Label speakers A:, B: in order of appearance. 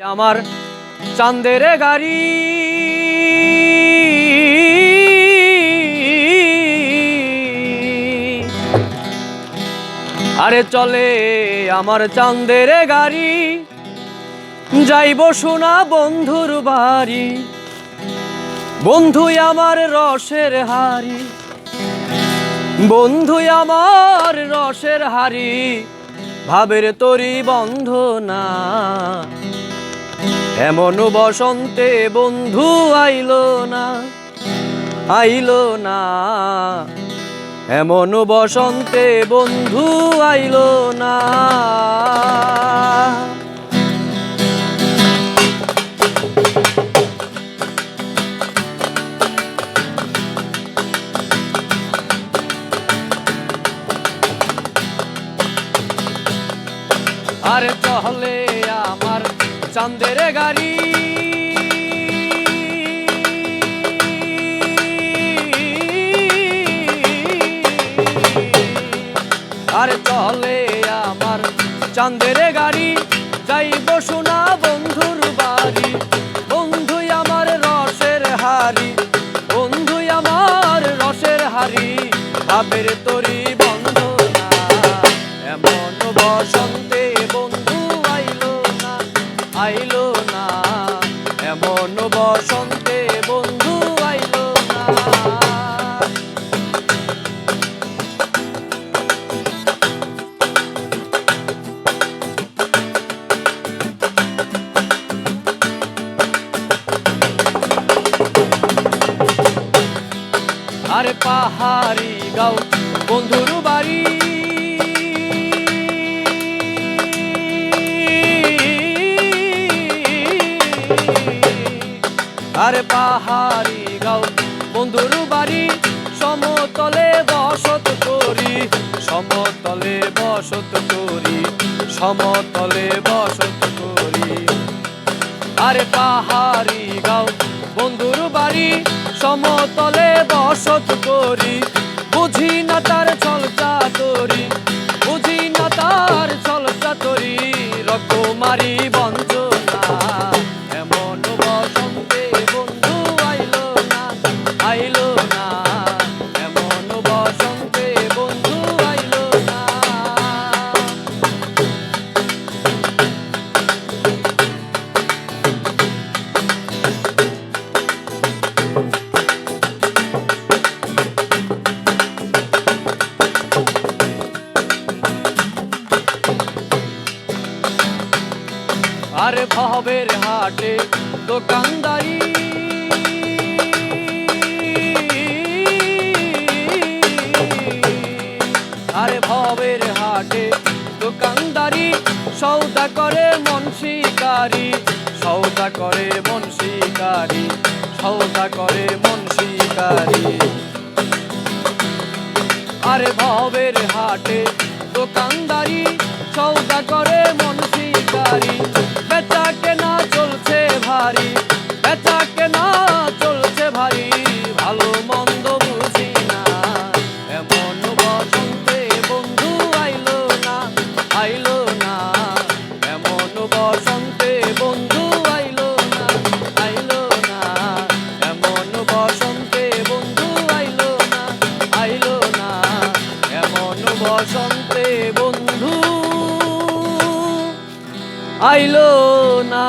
A: আমার চাঁদের গাড়ি। আরে চলে আমার চাঁদের গাড়ি, যাইব শোনা বন্ধুর বাড়ি। বন্ধুই আমার রসের হারি বন্ধুই আমার রসের হারি ভাবের তরি বন্ধ না। এমন বসন্তে বন্ধু আইলো না আইলো না। এমন বসন্তে বন্ধু আইলো না। আরে চলে আমার চাঁদের গাড়ি। আরে চলে আমার চাঁদের গাড়ি, যাইব শোনা বন্ধুর বাড়ি। বন্ধুই আমার রসের হারি বন্ধুই আমার রসের হারি ভাবের তরি বন্ধ না এমন এমন বসন্তে বন্ধু আইলো আরে পাহাড়ি গাও বন্ধুর বাড়ি। আরে পাহাড়ি গাও, বন্ধুর বাড়ি, সমতলে বসত করি, সমতলে বসত করি, সমতলে বসত করি। আরে পাহাড়ি গাও, বন্ধুর বাড়ি, সমতলে বসত করি, বুঝি না তার আরে ভবের হাটে, দোকানদারি। আরে ভবের হাটে, দোকানদারি। সৌদা করে মন শিকারি সৌদা করে মন শিকারি সৌদা করে মন শিকারি। আরে ভবের হাটে দোকানদারি আইলো না।